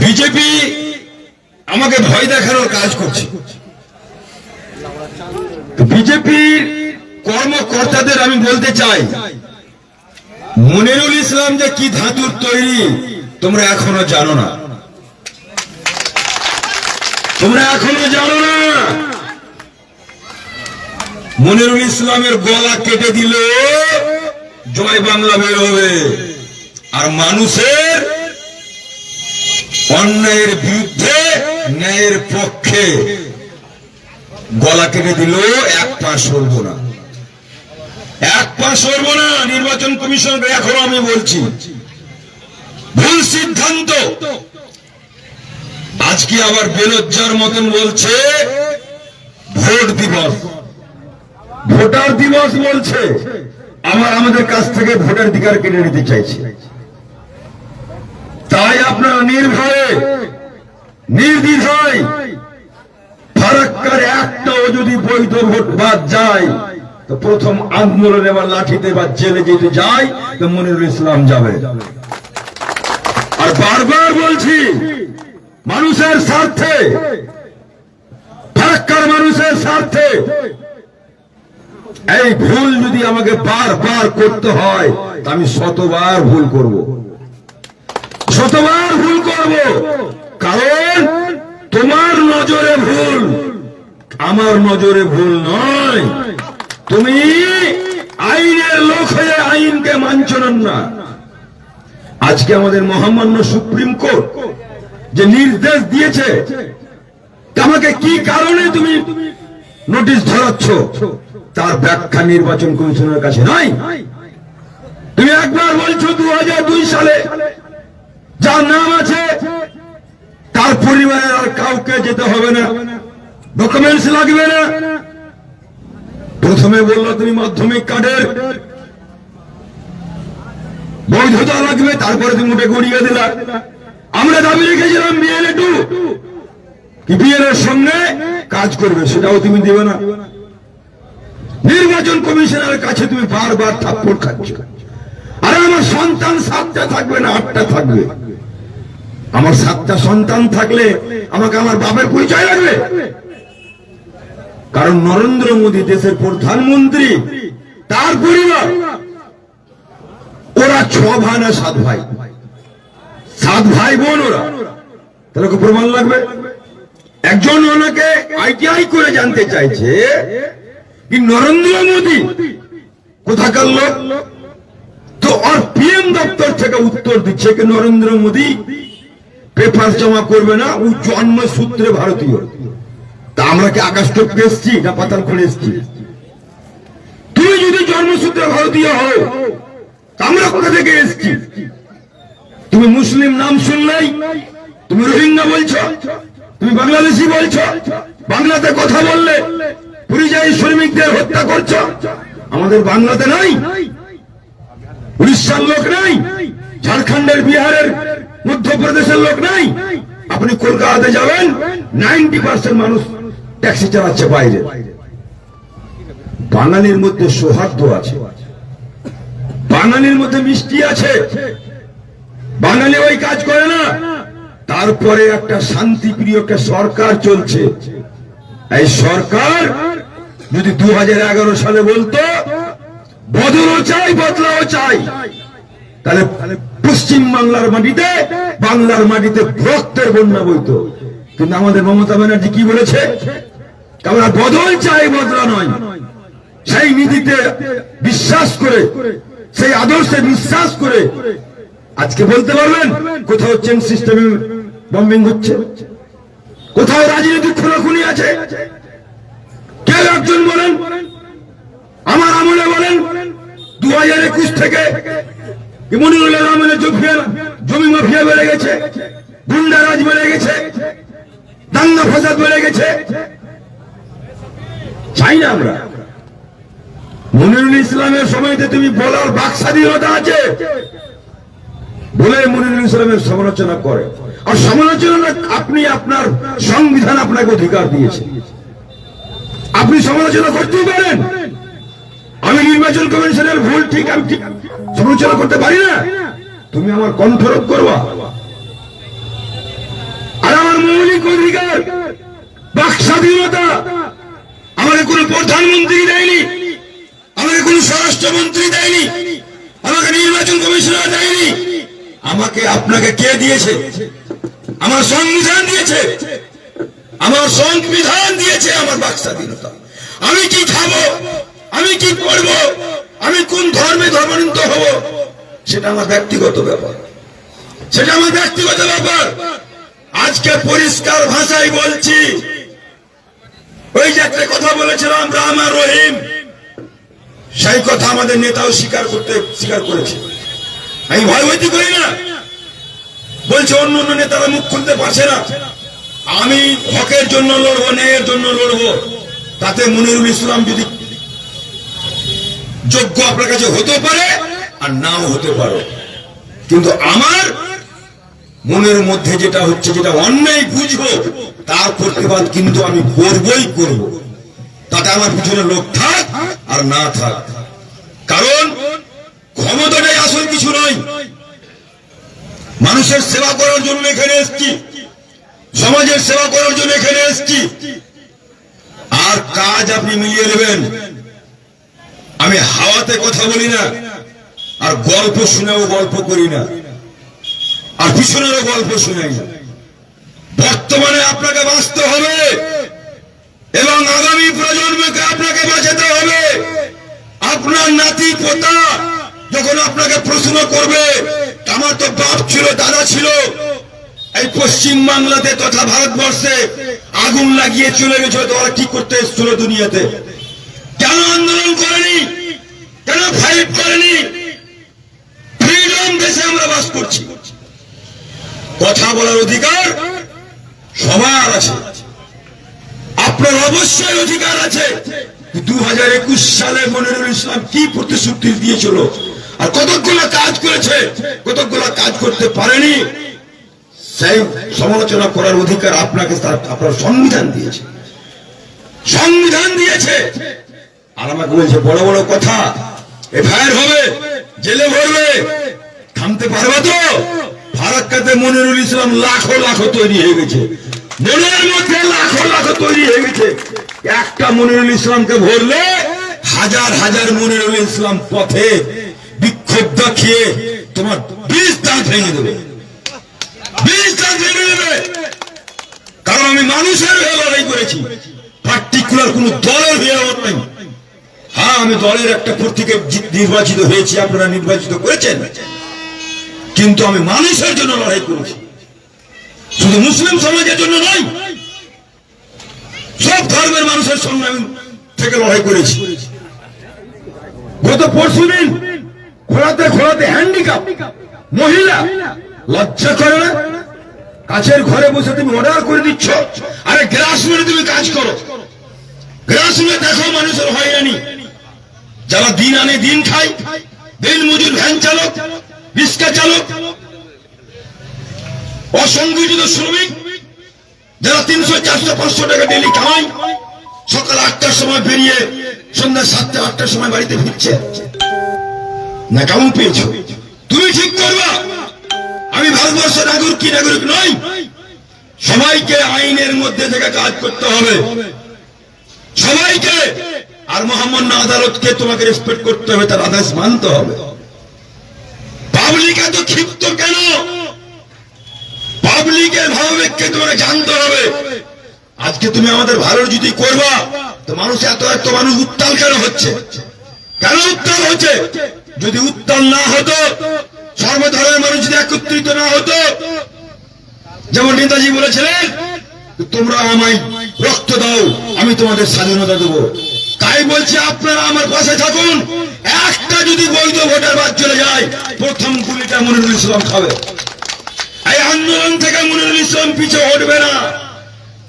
BJP আমাকে ভয় দেখানোর কাজ করছে। বিজেপির কর্মকর্তাদের আমি বলতে চাই, মনিরুল ইসলাম যে কি ধাতুর তৈরি, তোমরা এখনও জানো না। তোমরা এখনও জানো না। মনিরুল ইসলামের গলা কেটে দিল জয় বাংলা বের হবে আর মানুষের অন্যায়ের বিরুদ্ধে, ন্যায়ের পক্ষে গলা কেটে দিল, এক পা সরব না। এক পা সরব না, নির্বাচন কমিশন, এখনও আমি বলছি। ভুল সিদ্ধান্ত। আজকে আবার বেলজ্জার মতন বলছে, ভোট দিবস। ভোটার দিবস বলছে। আবার আমাদের কাছ থেকে ভোটার অধিকার কেড়ে নিতে চাইছে। তাই আপনারা নির্ভয়ে, নির্দ্বিধায় ফারাক্কার একটাও যদি বৈধ ভোট বাদ যায়, তো প্রথম আন্দোলনে বা লাঠিতে বা জেলে যেতে যায়, তো মনিরুল ইসলাম যাবে। আর বারবার বলছি, মানুষের স্বার্থে, ফারাক্কার মানুষের স্বার্থে, এই ভুল যদি আমাকে বারবার করতে হয় আমি শতবার ভুল করব। শতবার ভুল করব? কারণ তোমার নজরে ভুল। আমার নজরে ভুল নয়। তুমি আইনের লোক হয়ে আইনকে মানছন না। আজকে আমাদের মহামান্য সুপ্রিম কোর্ট যে নির্দেশ দিয়েছে আমাকে কি কারণে তুমি নোটিশ ধরাচ্ছ? তার ব্যাখ্যা নির্বাচন কমিশনের কাছে নাই তুমি একবার বলছো দু সালে যার নাম আছে, তার পরিবারের আর কাউকে যেতে হবে না। ডকুমেন্টস লাগবে না। প্রথমে বলল, তুমি মাধ্যমিক কার্ডের বৈধতা লাগবে, তারপরে তুমি উঠে গড়িয়ে দিলা। আমরা দাবি রেখেছিলাম বিএলএ টু বিএলএর সঙ্গে কাজ করবে, সেটাও তুমি দিবে না। নির্বাচন কমিশনের কাছে তুমি বারবার থাপ্পড় খাচ্ছ। আরে আমার সন্তান সাতটা থাকবে না, আটটা থাকবে। আমার সাতটা সন্তান থাকলে আমাকে আমার বাপের পরিচয় লাগবে। কারণ নরেন্দ্র মোদী দেশের প্রধানমন্ত্রী, তার পরিবার। ওরা ছ ভাই না সাত ভাই। সাত ভাই বোন ওরা। তাহলে প্রমাণ লাগবে? একজন ওনাকে আইটিআই করে জানতে চাইছে কি নরেন্দ্র মোদী কোথাকার লোক? তো আর পিএম দপ্তর থেকে উত্তর দিচ্ছে কি নরেন্দ্র মোদী পেপার জমা করবে না, ও জন্মসূত্রে ভারতীয়। তা আমরা কি আকাশ টপকে এসছি না পাতাল খুলে এসছি? তুমি যদি জন্মসূত্রে ভারতীয় হও আমরা কোথা থেকে এসছি? তুমি মুসলিম নাম শুনলেই? তুমি রোহিঙ্গা বলছো? তুমি বাংলাদেশি বলছো? বাংলাতে কথা বললে? পরিযায়ী শ্রমিকদের হত্যা করছ? আমাদের বাংলাতে নাই? উড়িষ্যার লোক নাই? ঝাড়খণ্ডের বিহারের মধ্যপ্রদেশের লোক নাই। আপনি কলকাতাতে যাবেন, নাইনটি পার্সেন্ট মানুষ ট্যাক্সি চালাচ্ছে বাইরে। বাঙালির মধ্যে সৌহার্দ্য আছে। বাঙালির মধ্যে মিষ্টি আছে। বাঙালি ওই কাজ করে না। তারপরে একটা শান্তিপ্রিয় একটা সরকার চলছে। এই সরকার যদি দু হাজার এগারো সালে বলতো, বদলও চাই, বদলাও চাই। তাহলে পশ্চিম বাংলার মাটিতে বাংলার মাটিতে রক্তের বন্যা বইতো। কিন্তু আমাদের মমতা ব্যানার্জি কি বলেছে? আমরা বদল চাই, বদলা নয়। সেই নীতিতে বিশ্বাস করে, সেই আদর্শে বিশ্বাস করে আজকে বলতে পারবেন, কোথাও চেন সিস্টেমে বম্বিং হচ্ছে। কোথাও রাজনীতি খুনাখুনি আছে। কেউ একজন বলেন, আমার আমলে বলেন, দু হাজার একুশ থেকে আমলে জমি মাফিয়া বেড়ে গেছে গুন্ডারাজ বেড়ে গেছে, দাঙ্গা ফসাদ বেড়ে গেছে। চাই না আমরা। মনিরুল ইসলামের সময়তে তুমি বলার বাক স্বাধীনতা আছে? বলে মনিরুল ইসলামের সমালোচনা করে। আর সমালোচনা আপনি আপনার সংবিধান আপনাকে অধিকার দিয়েছে। আপনি সমালোচনা করতেই পারেন। আমি নির্বাচন কমিশনের ভুল ঠিক আমি সমালোচনা করতে পারি না। তুমি আমার কণ্ঠরোধ করবা। অধিকার, বাক স্বাধীনতা, আমাকে কোনো প্রধানমন্ত্রী দেয়নি, আমাকে কোনো স্বরাষ্ট্রমন্ত্রী দেয়নি, আমাকে নির্বাচন কমিশনার দেয়নি। আমাকে আপনাকে কে দিয়েছে? আমার সংবিধান দিয়েছে। আমার সংবিধান দিয়েছে আমার বাক স্বাধীনতা। আমি কি খাব? আমি কি করব? আমি কোন ধর্মে ধর্মান্তরিত হব? সেটা আমার ব্যক্তিগত ব্যাপার। সেটা আমার ব্যক্তিগত ব্যাপার। আজকে পরিষ্কার ভাষায় বলছি, ওই যে একটা কথা বলেছিলাম, রাম রহিম। সেই কথা আমাদের নেতাও স্বীকার করতে, স্বীকার করেছে। আমি ভয়ভীতি করি না। বলছে, অন্য অন্য নেতারা মুখ খুলতে পারছে না। আমি হকের জন্য লড়বো, ন্যায়ের জন্য লড়বো। তাতে মনিরুল ইসলাম যদি যোগ্য আপনার কাছে হতে পারে আর নাও হতে পারে। কিন্তু আমার মনের মধ্যে যেটা হচ্ছে, যেটা অন্যায় বুঝব, তার প্রতিবাদ কিন্তু আমি করবই করব। তাতে আমার পিছনে লোক থাক আর না থাক। কারণ ক্ষমতাটাই আসল কিছু নয়। মানুষের সেবা করার জন্য এখানে এসেছি। সমাজের সেবা করার জন্য এখানে এসেছি। আর কাজ আপনি মিলিয়ে নেবেন। আমি হাওয়াতে কথা বলি না, আর গল্প শুনেও গল্প করি না, আর পিছনেরও গল্প শুনাই না। বর্তমানে আপনাকে বাঁচতে হবে, এবং আগামী প্রজন্মকে আপনাকে বাঁচাতে হবে। আপনার নাতি, পোতা যখন আপনাকে প্রশ্ন করবে, আমার তো বাপ ছিল, দাদা ছিল, এই পশ্চিম বাংলাতে তথা ভারতবর্ষে আগুন লাগিয়ে চলে গেছিল তো ওরা কি করতে এসেছিল দুনিয়াতে? কেন আন্দোলন করেনি, কেন ফাইট করেনি? ফ্রিডম দেশে আমরা বাস করছি। কথা বলার অধিকার সবার আছে। আপনার অবশ্যই অধিকার আছে দু হাজার একুশ সালে মনিরুল ইসলাম কি প্রতিশ্রুতি দিয়েছিল আর কতগুলো কাজ করেছে, কতগুলো কাজ করতে পারেনি, সেই সমালোচনা করার অধিকার আপনাকে আপনার সংবিধান দিয়েছে। সংবিধান দিয়েছে। আর আমাকে বলছে বড় বড় কথা এফআইআর হবে, জেলে ভরবে থামতে পারবে তো? ফারাক্কাতে মনিরুল ইসলাম লাখো লাখো তৈরি হয়ে গেছে। মনের মধ্যে লাখো লাখো তৈরি হয়ে গেছে। একটা মনিরুল ইসলামকে ভরলে হাজার হাজার মনিরুল ইসলাম পথে বিক্ষোভ দেখিয়ে তোমার বিষ দাঁত ভেঙে দেবে। বিষ দাঁত ভেঙে দেবে। কারণ আমি মানুষের হয়ে লড়াই করেছি। পার্টিকুলার কোন দলের হয়ে আমার নাই। হ্যাঁ আমি দলের একটা নির্বাচিত হয়েছি, আপনারা নির্বাচিত করেছেন। কিন্তু আমি মানুষের জন্য লড়াই করেছি। শুধু মুসলিম সমাজের জন্য নয়, সব ধর্মের মানুষের থেকে লড়াই করেছি। গত পরশু দিন খোলাতে খোলাতে মহিলা লজ্জা করে না কাছের ঘরে বসে তুমি অর্ডার করে দিচ্ছ, আরে গ্রাস মেরে তুমি কাজ করো। গ্রাস মেরে দেখো মানুষের হয়রানি। যারা দিন আনে দিন খায়, দিন মজুর ভ্যান চালক, রিক্সা চালক, অসংগঠিত শ্রমিক, যারা তিনশো, চারশো, পাঁচশো টাকা ডেলি কামাই সকাল আটটার সময় বেরিয়ে সন্ধ্যা সাতটা, আটটার সময় বাড়িতে ফিরছে। না, কেমন পেয়েছ? তুমি ঠিক করবা। আমি ভারতবর্ষের নাগরিক কি নাগরিক নই? সবাইকে আইনের মধ্যে থেকে কাজ করতে হবে। সবাইকে আর মোহাম্মদ আদালতকে তোমাকে রেসপেক্ট করতে হবে, তার আদেশ মানতে হবে। পাবলিক এত ক্ষিপ্ত কেন? পাবলিকের ভাবাবেগকে তোমাকে জানতে হবে। আজকে তুমি আমাদের ভালো যদি করবা, তো মানুষ এত এত মানুষ উত্তাল কেন হচ্ছে? কেন উত্তাল হচ্ছে? যদি উত্তাল না হতো, সর্বধর্মের মানুষ যদি একত্রিত না হতো, যেমন নেতাজি বলেছিলেন, তোমরা আমায় রক্ত দাও, আমি তোমাদের স্বাধীনতা দেবো। তাই বলছি আপনারা আমার পাশে থাকুন। একটা যদি বৈধ ভোটার বাদ চলে যায়, প্রথম গুলিটা মনিরুল ইসলাম খাবে। এই আন্দোলন থেকে মনিরুল ইসলাম পিছে হটবে না।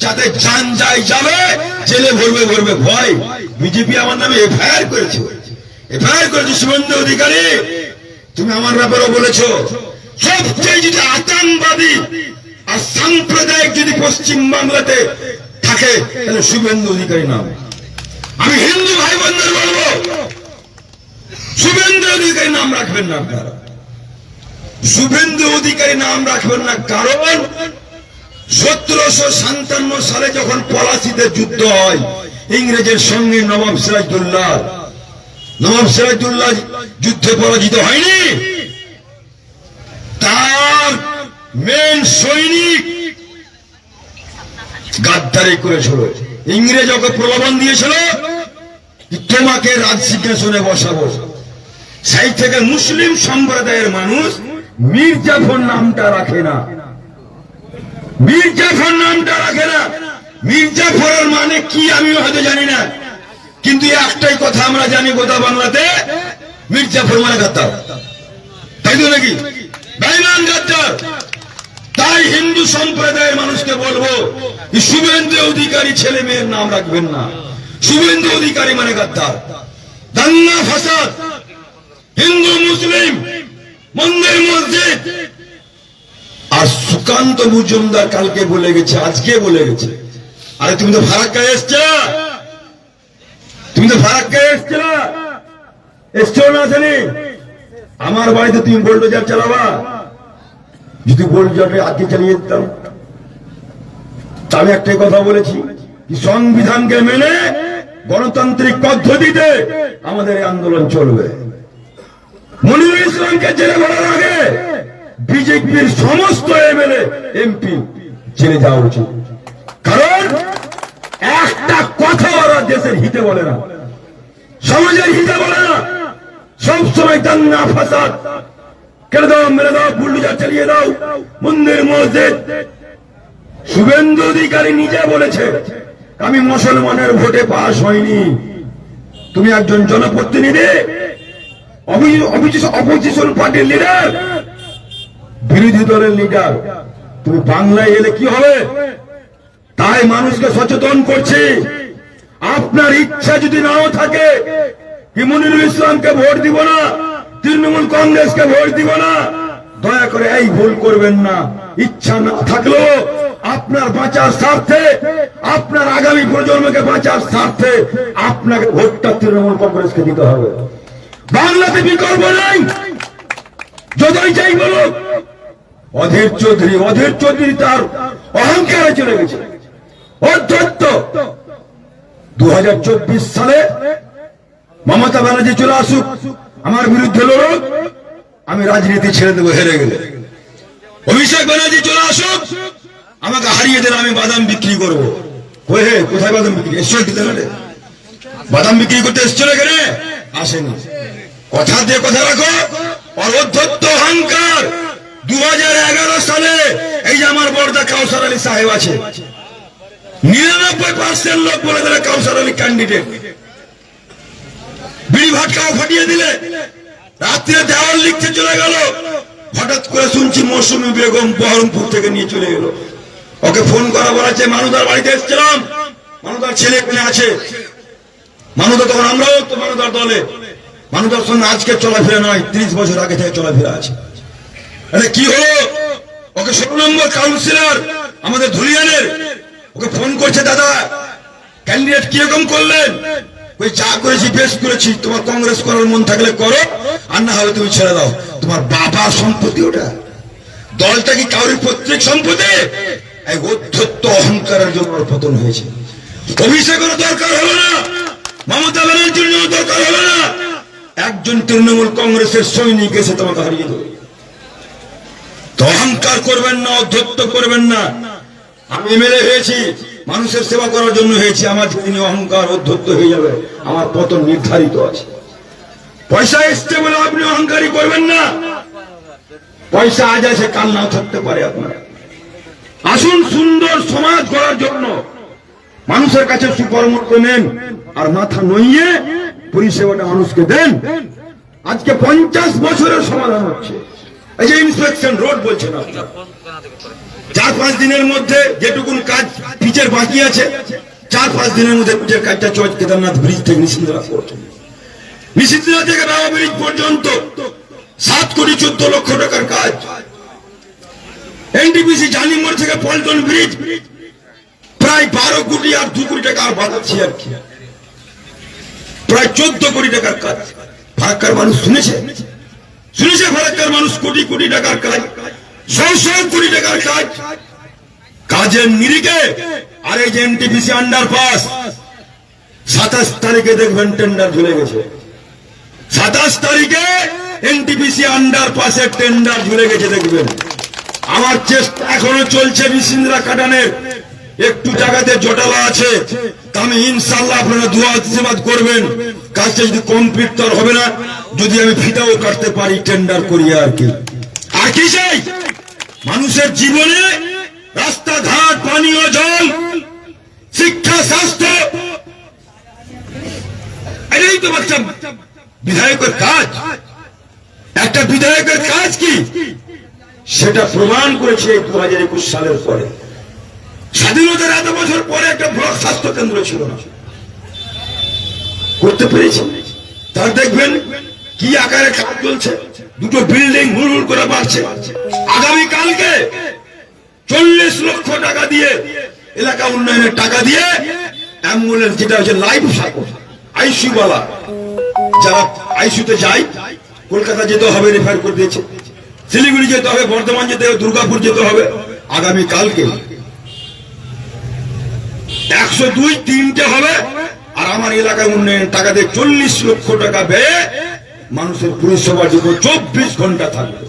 যাতে যান যাই যাবে, জেলে ভরবে ভরবে ভয়। বিজেপি আমার নামে এফআইআর করেছে। এফআইআর করেছে শুভেন্দু অধিকারী। তুমি আমার ব্যাপারে বলেছ। সবচেয়ে যদি আতঙ্কবাদী আর সাম্প্রদায়িক যদি পশ্চিম বাংলাতে থাকে, তাহলে শুভেন্দু অধিকারী নাম। আমি হিন্দু ভাই বোনদের বলব, শুভেন্দু অধিকারী নাম রাখবেন না আপনারা। শুভেন্দু অধিকারী নাম রাখবেন না কারণ সতেরোশো সাতান্ন সালে যখন পলাশিতে যুদ্ধ হয়, ইংরেজের সঙ্গে নবাব সিরাজদুল্লাহ নবাব সিরাজদুল্লাহ যুদ্ধে পরাজিত হয়নি। তার মেন সৈনিক গাদ্দারি করেছিল ইংরেজ ওকে প্রলোভন দিয়েছিল, তোমাকে রাজ সিংহাসনে বসাবো। সেই থেকে মুসলিম সম্প্রদায়ের মানুষ মির্জাফর নামটা রাখে না। মির্জাফর নামটা রাখে না। মির্জাফরের মানে কি আমি হয়তো জানি না। কিন্তু একটাই কথা আমরা জানি গোটা বাংলাতে, মির্জাফর মানে গাদ্দার। তাই তো নাকি? বেইমান গাদ্দার। তাই হিন্দু সম্প্রদায়ের মানুষকে বলব শুভেন্দু অধিকারী ছেলে মেয়ের নাম রাখবেন না। শুভেন্দু অধিকারী মানে গাদ্দার। দাঙ্গা, ফাসাদ, হিন্দু, মুসলিম, মন্দির, মসজিদ। আর সুকান্ত মজুমদার কালকে বলে গেছে, আজকে বলে গেছে। আরে, তুমি তো ফারাক্কায় এসছো? তুমি তো ফারাক্কায় এসছো? এসছো না আসেনি? আমার বাড়িতে তুমি বোল্ডোজার চালাবা? যদি বোল্ডোজারটা আজকে চালিয়ে দিতাম আমি একটাই কথা বলেছি সংবিধানকে মেনে গণতান্ত্রিক পদ্ধতিতে আমাদের আন্দোলন চলবে। মনিরুল ইসলামকে জেলে ভরার আগে বিজেপির সমস্ত এমএলএ এমপি জেলে যাওয়া উচিত। কারণ একটা কথা ওরা দেশের হিতে বলে না, সমাজের হিতে বলে না। সবসময় দাঙ্গা ফাসাদ। কেটে দাও, মেরে দাও, বুল্ডুজার চালিয়ে দাও। মন্দির মসজিদ। শুভেন্দু অধিকারী নিজে বলেছে, আমি মুসলমানের ভোটে পাশ হয়নি তুমি একজন জনপ্রতিনিধি অপোজিশন পার্টির লিডার বিরোধী দলের লিডার তুমি বাংলায় এলে কি হবে? তাই মানুষকে সচেতন করছি। আপনার ইচ্ছা যদি নাও থাকে কি মনিরুল ইসলামকে ভোট দিব না। তৃণমূল কংগ্রেসকে ভোট দিব না। দয়া করে এই ভুল করবেন না। ইচ্ছা না থাকলেও আপনার বাঁচার স্বার্থে, আপনার আগামী প্রজন্মকে বাঁচার স্বার্থে আপনাকে ভোটটা তৃণমূল কংগ্রেসকে দিতে হবে। বাংলাতে বিকল্প নাই। যতই চাই বলুক, অধীর চৌধুরী অধীর চৌধুরী তার অহংকারে চলে গেছে। অধ্যত্ত। দু হাজার চব্বিশ সালে মমতা ব্যানার্জি চলে আসুক। আমার বিরুদ্ধে লড়ুক আমি রাজনীতি ছেড়ে দেবো, হেরে গেলে অভিষেক ব্যানার্জি চলে আসুক, আমাকে হারিয়ে দিলে আমি বাদাম বিক্রি করব। হে, কোথায় বাদাম বিক্রি? এসছো বাদাম বিক্রি করতে এসছো এখানে? আসেনি। কথা দিয়ে কথা রাখো অধ্যত্ত অহংকার। দু হাজার এগারো সালে এই যে আমার বড়দা কাউসার আলী সাহেব আছে, নিরানব্বই পার্সেন্ট লোক বলে দিলে কাউসার আলী ক্যান্ডিডেট বিড়ি ভাটকাও ফাটিয়ে দিলে। রাত্রে দেওয়াল লিখতে চলে গেল। হঠাৎ করে শুনছি মৌসুমী বেগম বহরমপুর থেকে নিয়ে চলে গেল। ওকে ফোন করা বলেছে, মানুদার বাড়িতে এসেছিলাম। মানুদার ছেলে এখানে আছে। মানুদা তখন আমরাও, তো মানুদার দলে। মানুদার সঙ্গে আজকে চলাফেরা নয়, ত্রিশ বছর আগে থেকে চলাফেরা আছে। আরে কি হলো? ওকে ষোলো নম্বর কাউন্সিলর আমাদের ধুলিয়ানের। ওকে ফোন করছে, দাদা ক্যান্ডিডেট কীরকম করলেন? ওই যা করেছি, বেশ করেছি। তোমার কংগ্রেস করার মন থাকলে করো, আর না হলে তুমি ছেড়ে দাও। তোমার বাবা সম্পত্তি ওটা। দলটা কি কাউরির পৈতৃক সম্পত্তি? এই অধ্যত্ত অহংকারের জন্য পতন হয়েছে। অভিষেকের দরকার হলো না। মমতা ব্যানার্জির জন্য দরকার হলো না। একজন তৃণমূল কংগ্রেসের সৈনিক এসে তোমাকে হারিয়ে দেবে। তো অহংকার করবেন না, অধ্যত্ত করবেন না। আমি এমএলএ হয়েছি। মানুষের সেবা করার জন্য হয়েছে, আমার যিনি অহংকার অধ্যত্ত হয়ে যাবে, আমার পতন নির্ধারিত আছে। পয়সা এসছে বলে আপনি অহংকারী করবেন না। পয়সা আজ আছে কাল নাও থাকতে পারে আপনার। আসুন সুন্দর সমাজ করার জন্য। মানুষের কাছে সুপরামর্শ নেন, আর মাথা নইয়ে পরিষেবাটা মানুষকে দেন। আজকে পঞ্চাশ বছরের সমাধান হচ্ছে। এই যে ইন্সপেকশন রোড বলছেন আপনারা চার পাঁচ দিনের মধ্যে যেটুকুন কাজ পিচের বাকি আছে, চার পাঁচ দিনের মধ্যে পিচের কাজটা চৌচ কেদারনাথ ব্রিজ থেকে নিষিদ্ধরা পর্যন্ত। নিষিদ্ধরা থেকে বাবা ব্রিজ পর্যন্ত সাত কোটি চোদ্দ লক্ষ টাকার কাজ। এনটিপিসি জানিমোড় থেকে পল্টন ব্রিজ প্রায় বারো কোটি আর দু কোটি টাকা আর বাড়াচ্ছি আর কি। প্রায় চোদ্দ কোটি টাকার কাজ। ফারাক্কার মানুষ শুনেছে? শুনেছে ফারাক্কার মানুষ কোটি কোটি টাকার কাজ? শো শো কোটি টাকার কাজ। কাজ কাজের নিরিখে আর এই যে এনটিপিসি আন্ডারপাস সাতাশ তারিখে দেখবেন টেন্ডার ঝুলে গেছে। সাতাশ তারিখে এনটিপিসি আন্ডারপাসের টেন্ডার ঝুলে গেছে দেখবেন। আমার চেষ্টা এখনও চলছে বিসিন্দ্রা কাটানের। একটু জায়গাতে জটালা আছে। আমি ইনশাল্লাহ আপনারা দোয়া আশীর্বাদ করবেন। কাজটা যদি কমপ্লিট তো হবে না, যদি আমি ফিতাও কাটতে পারি টেন্ডার করি আর কি। আর কি চাই মানুষের জীবনে রাস্তাঘাট পানীয় জল, শিক্ষা, স্বাস্থ্য তো বাচ্চা বিধায়কের কাজ। একটা বিধায়কের কাজ কি? সেটা প্রমাণ করেছে দু হাজার একুশ সালের পরে। স্বাধীনতার এত বছর পরে একটা ব্লক স্বাস্থ্য কেন্দ্র ছিল না। করতে পেরেছে। তার দেখবেন কি আকারে কাজ চলছে। দুটো বিল্ডিং হুড় করে বাড়ছে। আগামী কালকে চল্লিশ লক্ষ টাকা দিয়ে এলাকা উন্নয়নের টাকা দিয়ে অ্যাম্বুলেন্স, যেটা হচ্ছে লাইফ সাপোর্ট আইসিউ বালা। যারা আইসিউতে যায়, কলকাতা যেতে হবে রেফার করে দিয়েছে। শিলিগুড়ি যেতে হবে, বর্ধমান যেতে হবে, দুর্গাপুর যেতে হবে। আগামী কালকে একশো দুই তিনটে হবে। আর আমার এলাকায় উন্নয়ন টাকা দিয়ে চল্লিশ লক্ষ টাকা ব্যয়ে মানুষের পরিষেবার জন্য চব্বিশ ঘণ্টা থাকবে।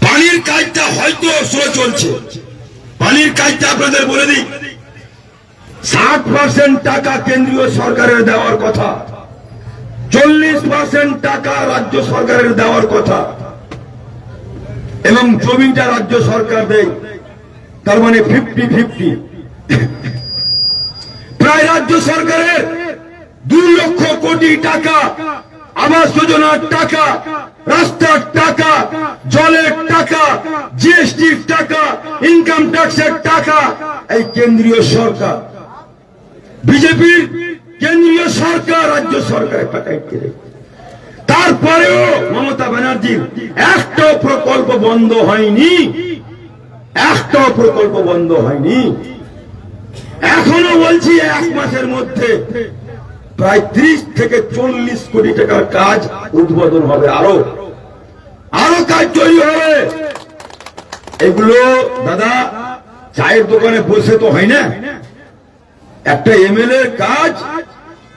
পানির কাজটা হয়তো স্লো চলছে। পানির কাজটা আপনাদের বলে দিই। ষাট পার্সেন্ট টাকা কেন্দ্রীয় সরকারের দেওয়ার কথা। চল্লিশ পার্সেন্ট টাকা রাজ্য সরকারের দেওয়ার কথা। এবং জমিটা রাজ্য সরকার দেয়। তার মানে ফিফটি ফিফটি প্রায় রাজ্য সরকারের দুই লক্ষ কোটি টাকা, আবাস যোজনার টাকা, রাস্তার টাকা, জলের টাকা, জিএসটির টাকা ইনকাম ট্যাক্সের টাকা এই কেন্দ্রীয় সরকার। বিজেপির কেন্দ্রীয় সরকার রাজ্য সরকারের টাকায় তারপরেও মমতা ব্যানার্জির একটা প্রকল্প বন্ধ হয়নি। একটা প্রকল্প বন্ধ হয়নি। এখনও বলছি এক মাসের মধ্যে প্রায় ত্রিশ থেকে চল্লিশ কোটি টাকার কাজ উদ্বোধন হবে আরও। আরও কাজ তৈরি হবে। এগুলো, দাদা, চায়ের দোকানে বসে তো হয় না। একটা এমএলএ কাজ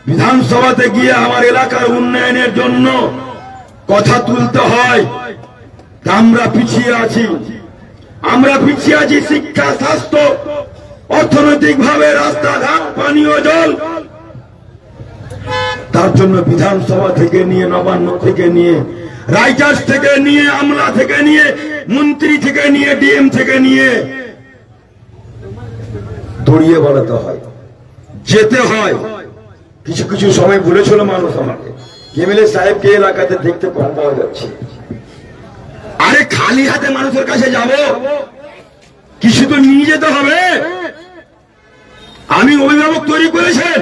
বিধানসভাতে গিয়ে আমার এলাকার উন্নয়নের জন্য কথা তুলতে হয়। আমরা পিছিয়ে আছি। আমরা পিছিয়ে আছি শিক্ষা, স্বাস্থ্য অর্থনৈতিক ভাবে রাস্তাঘাট পানীয়, জল তার জন্য বিধানসভা থেকে নিয়ে, নবান্ন থেকে নিয়ে, রাইটার্স থেকে নিয়ে, আমলা থেকে নিয়ে, মন্ত্রী থেকে নিয়ে, ডিএম থেকে নিয়ে দড়িয়ে বেড়াতে হয়। যেতে হয়। কিছু কিছু সময় বলেছিল মানুষ আমাকে। এমএলএ সাহেবকে এলাকাতে দেখতে কম পাওয়া যাচ্ছে। আরে খালি হাতে মানুষের কাছে যাব? কিছু তো নিয়ে যেতে হবে। আমি অভিভাবক তৈরি করেছেন।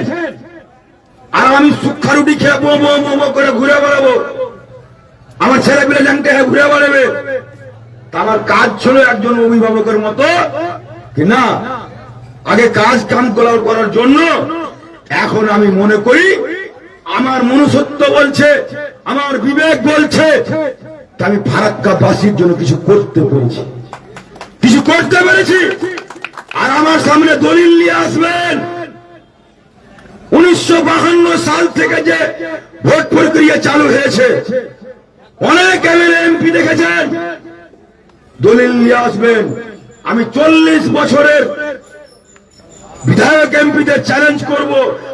আর আমি সুক্ষা রুটি খেয়ে বো বো বো করে ঘুরে বেড়াবো। আমার ছেলেপিলে ল্যাংটা হয়ে ঘুরে বেড়াবে। আমার কাজ ছিল একজন অভিভাবকের মতো কি না? আগে কাজ কাম করার জন্য এখন আমি মনে করি আমার মনুষ্যত্ব বলছে, আমার বিবেক বলছে আমি ফারাক্কা বাসীর জন্য কিছু করতে পেরেছি। কিছু করতে পেরেছি। আর আমার সামনে দলিল নিয়ে আসবেন। উনিশশো সাল থেকে যে ভোট প্রক্রিয়া চালু হয়েছে, অনেক এমএলএ, এমপি দেখেছেন। দলিল নিয়ে আসবেন। আমি চল্লিশ বছরের বিধায়ক, এমপিদের চ্যালেঞ্জ করব,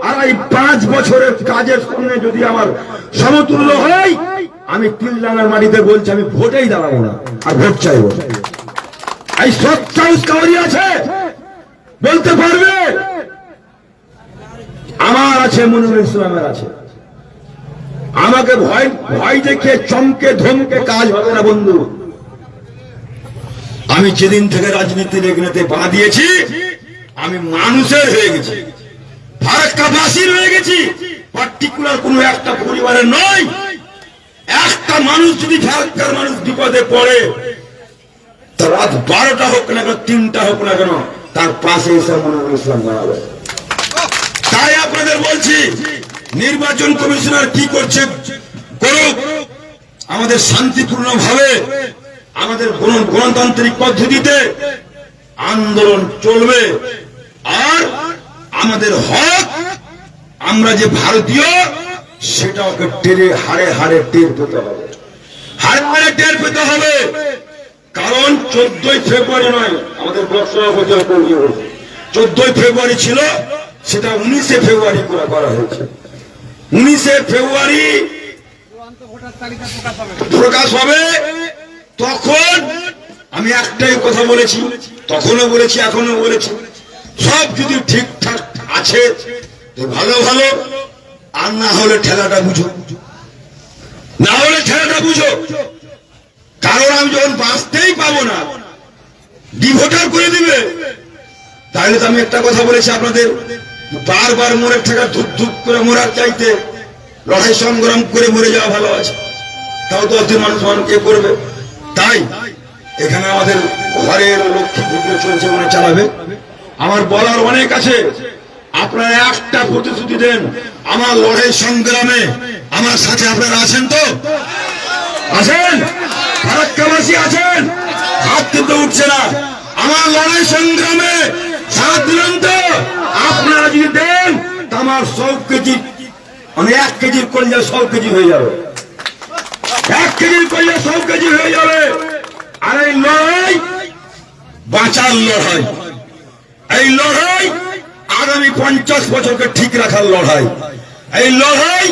আর এই পাঁচ বছরের কাজের সঙ্গে যদি আমার সমতুল্য হয়, আমি তিলডাঙ্গার মাটিতে বলছি, আমি ভোটেই দাঁড়াবো না, আর ভোট চাইব এই সত্যাউস কাউরি আছে? বলতে পারবে? আমার আছে মনুল ইসলামের আছে। আমাকে ভয় ভয় দেখে চমকে, ধমকে কাজ হবে না, বন্ধু। আমি যেদিন থেকে রাজনীতির এগুলোতে পা দিয়েছি, আমি মানুষের হয়ে গেছি। ফারাক্কাবাসীর হয়ে গেছি। পার্টিকুলার কোনো একটা পরিবারের নয়। একটা মানুষ যদি ফারাক্কার মানুষ বিপদে পড়ে, তা রাত বারোটা হোক না কেন, তিনটা হোক না কেন, তার পাশে এসে মনে ইসলাম জানাবে তাই আপনাদের বলছি, নির্বাচন কমিশনার কি করছে করুক। আমাদের শান্তিপূর্ণ ভাবে, আমাদের গণতান্ত্রিক পদ্ধতিতে আন্দোলন চলবে। আর আমাদের হক, আমরা যে ভারতীয় সেটা ওকে টেরে হারে হারে টের পেতে হবে। হারে হারে টের পেতে হবে। কারণ চোদ্দই ফেব্রুয়ারি নয়, আমাদের বর্ষসভাপতি চোদ্দই ফেব্রুয়ারি ছিল সেটা উনিশে ফেব্রুয়ারি করে করা হয়েছে। উনিশে ফেব্রুয়ারি প্রকাশ হবে। তখন আমি একটাই কথা বলেছি, তখনও বলেছি এখনও বলেছি। সব যদি ঠিকঠাক আছে, তো ভালো ভালো। আর না হলে ঠেলাটা বুঝো। না হলে ঠেলাটা বুঝো। কারণ আমি যখন বাঁচতেই পাবো না ডিভোটার করে দিবে। তাহলে তো আমি একটা কথা বলেছি আপনাদের। বারবার মরে থাকা ধুপ ধুপ করে মরার চাইতে লড়াই সংগ্রাম করে মরে যাওয়া ভালো আছে। তাও তো অর্ধেক মানুষ মানুষ এ করবে? তাই এখানে আমাদের ঘরের লক্ষ্মী পুজো চলছে মানে চালাবে। আমার বলার অনেক আছে। আপনারা একটা প্রতিশ্রুতি দেন, আমার লড়াই সংগ্রামে আমার সাথে আপনারা আছেন তো? আছেন? ফারাক্কাবাসী আছেন? হাত কিন্তু উঠছে না। আমার লড়াই সংগ্রামে আপনারা যদি দেন আমার সব কেজি মানে এক কেজির কলিজা সব কেজি হয়ে যাবে। এক কেজির কলিজা সব কেজি হয়ে যাবে। আর এই লড়াই বাঁচার লড়াই। এই লড়াই আগামী পঞ্চাশ বছরকে ঠিক রাখার লড়াই। এই লড়াই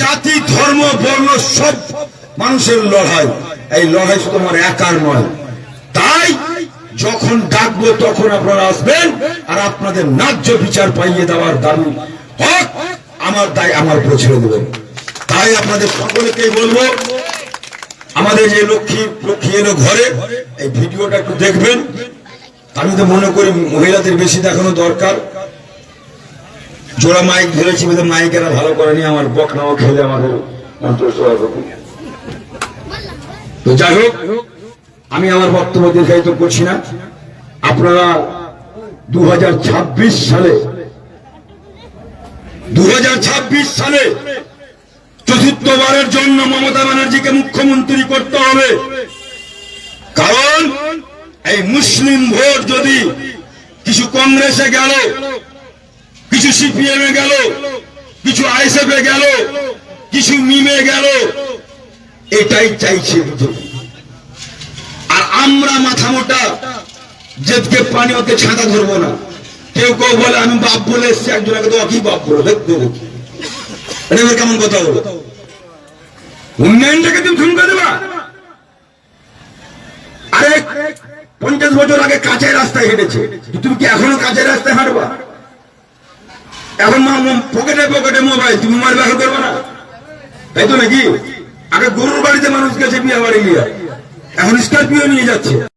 জাতি, ধর্ম, বর্ণ সব মানুষের লড়াই। এই লড়াই শুধু আমার একার নয়। তাই যখন ডাকবো তখন আপনারা আসবেন আর আপনাদের ন্যায্য বিচার পাইয়ে দেওয়ার দাবি হক আমার দায় আমার ছেড়ে দেবেন তাই আপনাদের সকলকেই বলব, আমাদের যে লক্ষ্মী লক্ষ্মী এলো ঘরে, এই ভিডিওটা একটু দেখবেন। আমি তো মনে করি মহিলাদের বেশি দেখানো দরকার। জোড়া মাইক ধরেছি বোধহয় মাইকেরা ভালো করেনি আমার বকনাও খেলে আমাদের মন্ত্র তো যাই হোক আমি আমার বক্তব্য দীর্ঘায়িত করছি না। আপনারা দু হাজার ছাব্বিশ সালে দু হাজার ছাব্বিশ সালে চতুর্থবারের জন্য মমতা ব্যানার্জিকে মুখ্যমন্ত্রী করতে হবে। কারণ এই মুসলিম ভোট যদি কিছু কংগ্রেসে গেল, কিছু সিপিএম এ গেল, কিছু আইএসএফ এ গেল, কিছু মিমে গেল, এটাই চাইছে বিজেপি। আমরা মাথা মোটা। যেদিকে পানি ওকে ছাতা ধরবো না। কেউ কেউ বলে, আমি বাপ বলে এসছি, একজন আগে তো কি বাপ বলো? দেখতে দেখি। এটা কেমন কথা হলো উন্নয়নটাকে তুমি ঠুনকে দেবা? আরে পঞ্চাশ বছর আগে কাঁচের রাস্তায় হেঁটেছে। তুমি কি এখনও কাঁচের রাস্তায় হাঁটবা? এখন মা, পকেটে পকেটে মোবাইল, তুমি মোবাইল ব্যবহার করবে না? তাই তো নাকি? আগে গরুর বাড়িতে মানুষ গেছে বিয়ে বাড়ি নিয়ে। এখন স্কর্পিও নিয়ে যাচ্ছে।